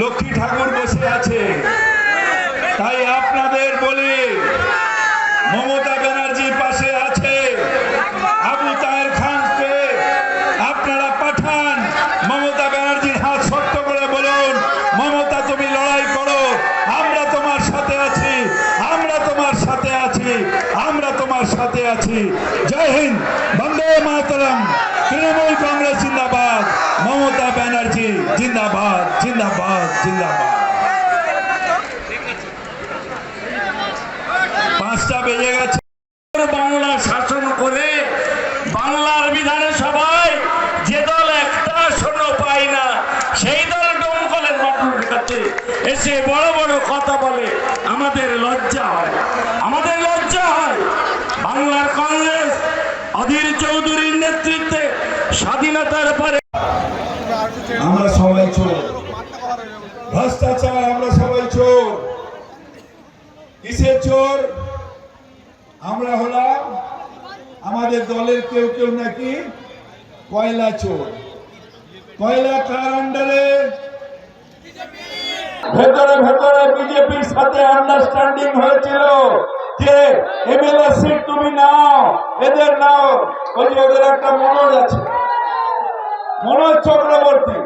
লক্ষ্মী ঠাকুর বসে আছে। তাই আপনাদের বলি, মমতা ব্যানার্জির পাশে আছে। আবু তাহের খানকে আপনারা পাঠান। মমতা ব্যানার্জির হাত শক্ত করে বলুন, মমতা তুমি লড়াই করো, আমরা তোমার সাথে আছি, আমরা তোমার সাথে আছি, আমরা তোমার সাথে আছি। জয় হিন্দ, বন্দে মাতরম, তৃণমূল কংগ্রেস জিন্দাবাদ, মমতা ব্যানার্জি জিন্দাবাদ জিন্দাবাদ জিন্দাবাদ। পাঁচটা বেজে গেছে। বাংলা শাসন করে বাংলার বিধানসভায় যে দল একটা আসনও পায় না সেই দল ডমকলের বাটুর কাছে এসে বড় বড় কথা বলে আমাদের লজ্জা হয়। আমাদের লজ্জা হয়। বাংলার কংগ্রেস অধীর চৌধুরীর নেতৃত্বে স্বাধীনতার পরে আমরা সবাই ভ্রষ্টাচার, আমরা সবাই চোর। কিসের চোর? আমরা হলাম আমাদের দলের কেউ কেউ নাকি কয়লা চোর। কয়লা কার আন্ডারে? ভেতরে ভেতরে বিজেপির সাথে আন্ডারস্ট্যান্ডিং হয়েছিল যে এমএলএ সিট তুমি নাও, এদের নাও। ওই ওদের একটা মনোজ আছে। মনোজ চক্রবর্তী।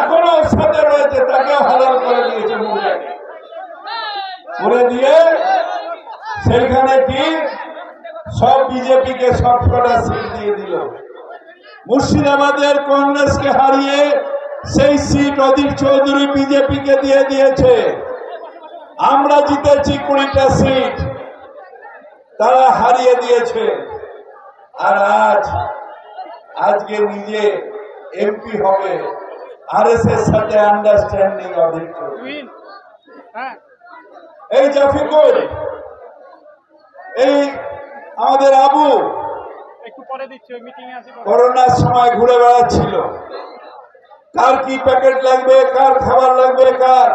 এখনও সাথে রয়েছে তাকে হালাল করে দিয়েছে মুরগাকে করে দিয়ে, সেইখানে কি? সব বিজেপিকে সব কটা সিট দিয়ে দিল। মুর্শিদাবাদের কংগ্রেসকে হারিয়ে সেই সিট অধীর চৌধুরী বিজেপিকে দিয়ে দিয়েছে। আমরা জিতেছি কুড়িটা সিট, তারা হারিয়ে দিয়েছে। আর আজ, আজকে নিজে এমপি হবে। আর এস এর সাথে আন্ডারস্ট্যান্ডিং চৌধুরী এই জাফিকুল এই আমাদের আবু একটু পরে দিচ্ছি মিটিং এ আছি করোনার সময় ঘুরে বেড়াচ্ছিল। কার কি প্যাকেট লাগবে কার খাবার লাগবে কার?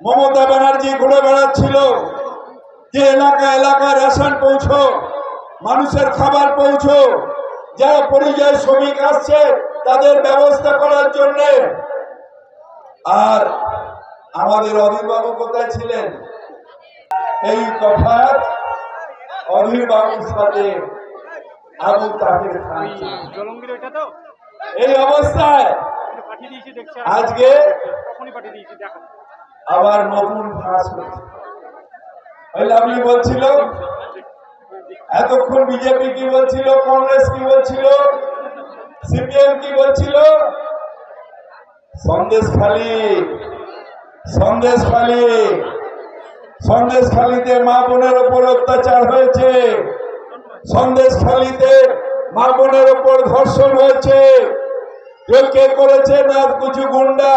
মমতা ব্যানার্জি ঘুরে বেড়াচ্ছিল। যে এলাকা এলাকায় রেশন পৌঁছো মানুষের খাবার পৌঁছো যারা পরিযায়ী শ্রমিক আসছে তাদের ব্যবস্থা করার জন্য। আর আমাদের ছিলেন? এই অধীরবাবুর সাথে আবু খান। এই অবস্থায় আজকে আবার নতুন ফাঁস ওই লাভলি বলছিল, এতক্ষণ বিজেপি কি বলছিল, কংগ্রেস কি বলছিল? সিপিএম কি বলছিল? সন্দেশ খালি সন্দেশ খালি, সন্দেশ খালিতে মা বোনের ওপর অত্যাচার হয়েছে, সন্দেশ খালিতে মা বোনের ওপর ধর্ষণ হয়েছে। কেউ কে করেছে? না কিছু গুন্ডা,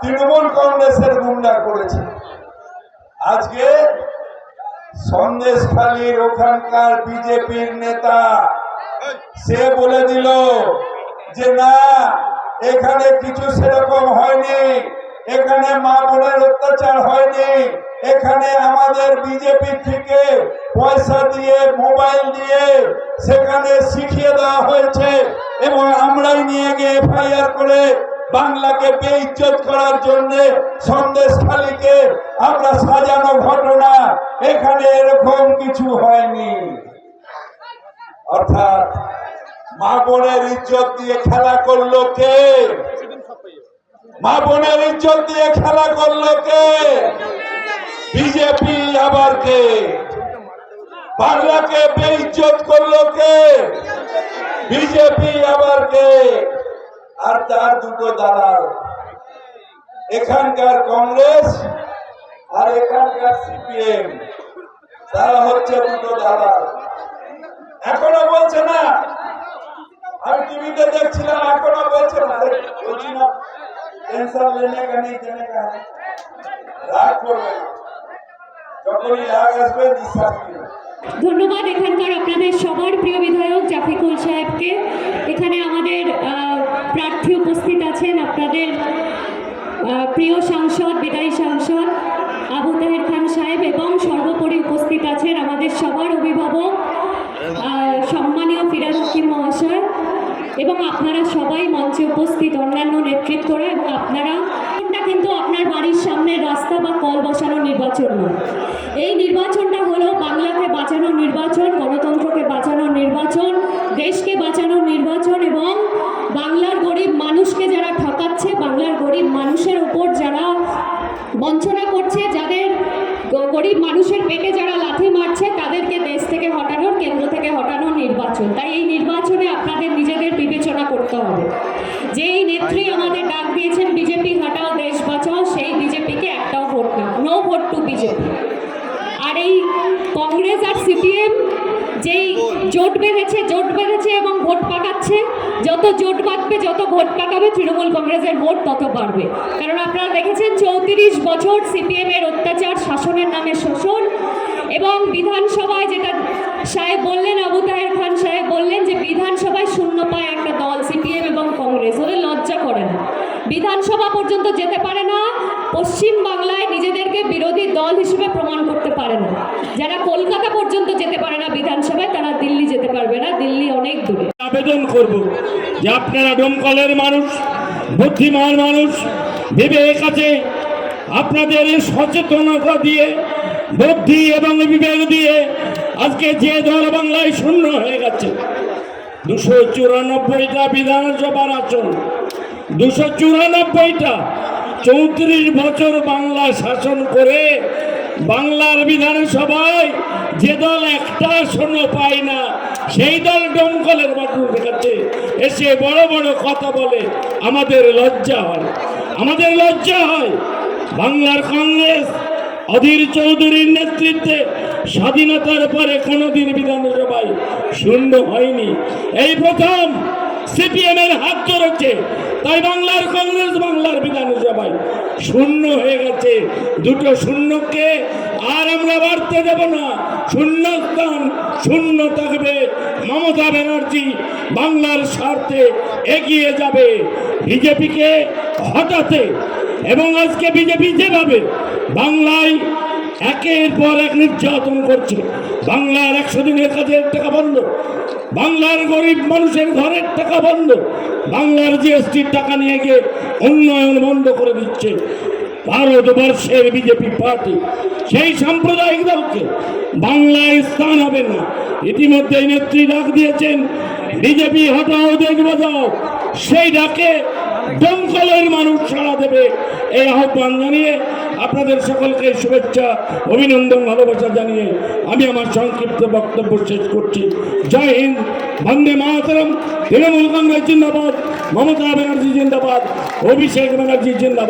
তৃণমূল কংগ্রেসের গুন্ডা করেছে। আজকে সন্দেশ খালির ওখানকার বিজেপির নেতা, সে বলে দিল যে না, এখানে কিছু সেরকম হয়নি। এখানে মা বোনের অত্যাচার হয়নি। এখানে আমাদের বিজেপি থেকে পয়সা দিয়ে, মোবাইল দিয়ে সেখানে শিখিয়ে দেওয়া হয়েছে এবং আমরাই নিয়ে গিয়ে এফআইআর করে বাংলাকে বেইজ্জত করার জন্য সন্দেশ খালিকে আমরা সাজানো ঘটনা। এখানে এরকম কিছু হয়নি। অর্থাৎ মা বোনের ইজ্জত দিয়ে খেলা করল কে? মা বোনের ইজ্জত দিয়ে খেলা করল কে? বিজেপি আবার কে? বাংলাকে বেইজ্জত করল কে? বিজেপি আবার কে? আর তার দুটো দালাল। এখানকার কংগ্রেস আর এখানকার সিপিএম। তারা হচ্ছে দুটো দালাল। এখনও বলছে না? টিভিতে দেখছিলাম, এখনও ধন্যবাদ এখানকার আপনাদের সবার প্রিয় বিধায়ক জাফিকুল সাহেবকে। এখানে আমাদের প্রার্থী উপস্থিত আছেন আপনাদের প্রিয় সাংসদ, বিদায়ী সাংসদ আবু তাহের খান সাহেব এবং সর্বোপরি উপস্থিত আছেন আমাদের সবার অভিভাবক এবং আপনারা সবাই মঞ্চে উপস্থিত, অন্যান্য নেতৃত্বরা এবং আপনারা কিন্তু আপনার বাড়ির সামনের রাস্তা বা কল বসানো নির্বাচন নয়। এই নির্বাচনটা হলো বাংলাকে বাঁচানোর নির্বাচন, গণতন্ত্রকে বাঁচানোর নির্বাচন, দেশকে বাঁচানোর নির্বাচন, এবং বাংলার গরিব মানুষকে যারা ঠকাচ্ছে, বাংলার গরিব মানুষের ওপর যারা বঞ্চনা করছে, যাদের গরিব মানুষের পেটে যারা লাথি মারছে, তাদেরকে দেশ থেকে হটানোর, কেন্দ্র থেকে হটানোর নির্বাচন। তাই যেই জোট বেঁধেছে জোট বেঁধেছে এবং ভোট পাকাচ্ছে। যত জোট বাঁধবে, যত ভোট পাকাবে, তৃণমূল কংগ্রেসের ভোট তত বাড়বে। কারণ আপনারা দেখেছেন, চৌত্রিশ বছর সিপিএম এর অত্যাচার, শাসনের নামে শোষণ এবং বিধানসভায় যেটা সাহেব বললেন, আবু তাহের খান সাহেব বললেন যে বিধানসভায় শূন্য পায় একটা দল সিপিএম এবং কংগ্রেস। ওদের লজ্জা করে না। বিধানসভা পর্যন্ত যেতে পারে না পশ্চিম বাংলায় নিজেদেরকে বিরোধী দল হিসেবে প্রমাণ করতে পারে না যারা কলকাতা পর্যন্ত যেতে পারে না বিধানসভায় তারা দিল্লি যেতে পারবে না দিল্লি অনেক দূরে আবেদন করব। যে আপনারা ডোমকলের মানুষ, বুদ্ধিমান মানুষ, বিবেক আছে, আপনাদের সচেতনতা দিয়ে, বুদ্ধি এবং বিবেক দিয়ে আজকে যে দল বাংলায় শূন্য হয়ে গেছে, দুশো চুরানব্বইটা বিধানসভার আসন, দুশো চুরানব্বইটা চৌত্রিশ বছর বাংলা শাসন করে বাংলার বিধানসভায় যে দল একটা আসনও পায় না, সেই দল ডমকলের বাটুর কাছে এসে বড় বড় কথা বলে, আমাদের লজ্জা হয়। আমাদের লজ্জা হয়। বাংলার কংগ্রেস, অধীর চৌধুরীর নেতৃত্বে স্বাধীনতার পরে কোনোদিন বিধানসভায় শূন্য হয়নি। এই প্রথম সিপিএম এর হাত ধরেছে, তাই বাংলার কংগ্রেস বাংলার বিধানসভায় শূন্য হয়ে গেছে। দুটো শূন্যকে আর আমরা বাড়তে দেব না। শূন্য স্থান শূন্য থাকবে। মমতা ব্যানার্জি বাংলার স্বার্থে এগিয়ে যাবে। বিজেপিকে হটাতে এবং আজকে বিজেপি যেভাবে বাংলায় একের পর এক নির্যাতন করছে, বাংলার একশো দিনের কাজের টাকা বন্ধ বাংলার গরিব মানুষের ঘরের টাকা বন্ধ। বাংলার জিএসটির টাকা নিয়ে গিয়ে উন্নয়ন বন্ধ করে দিচ্ছে ভারতবর্ষের বিজেপি পার্টি। সেই সাম্প্রদায়িক দলকে বাংলায় স্থান হবে না। ইতিমধ্যে নেত্রী ডাক দিয়েছেন, বিজেপি হটাও দেখবে যাও। সেই ডাকে দমকলের মানুষ সাড়া দেবে। এই আহ্বান জানিয়ে আপনাদের সকলকে শুভেচ্ছা, অভিনন্দন, ভালোবাসা জানিয়ে আমি আমার সংক্ষিপ্ত বক্তব্য শেষ করছি। জয় হিন্দ, বন্দে মাতরম, তৃণমূল কংগ্রেস জিন্দাবাদ, মমতা ব্যানার্জি জিন্দাবাদ, অভিষেক ব্যানার্জি জিন্দাবাদ।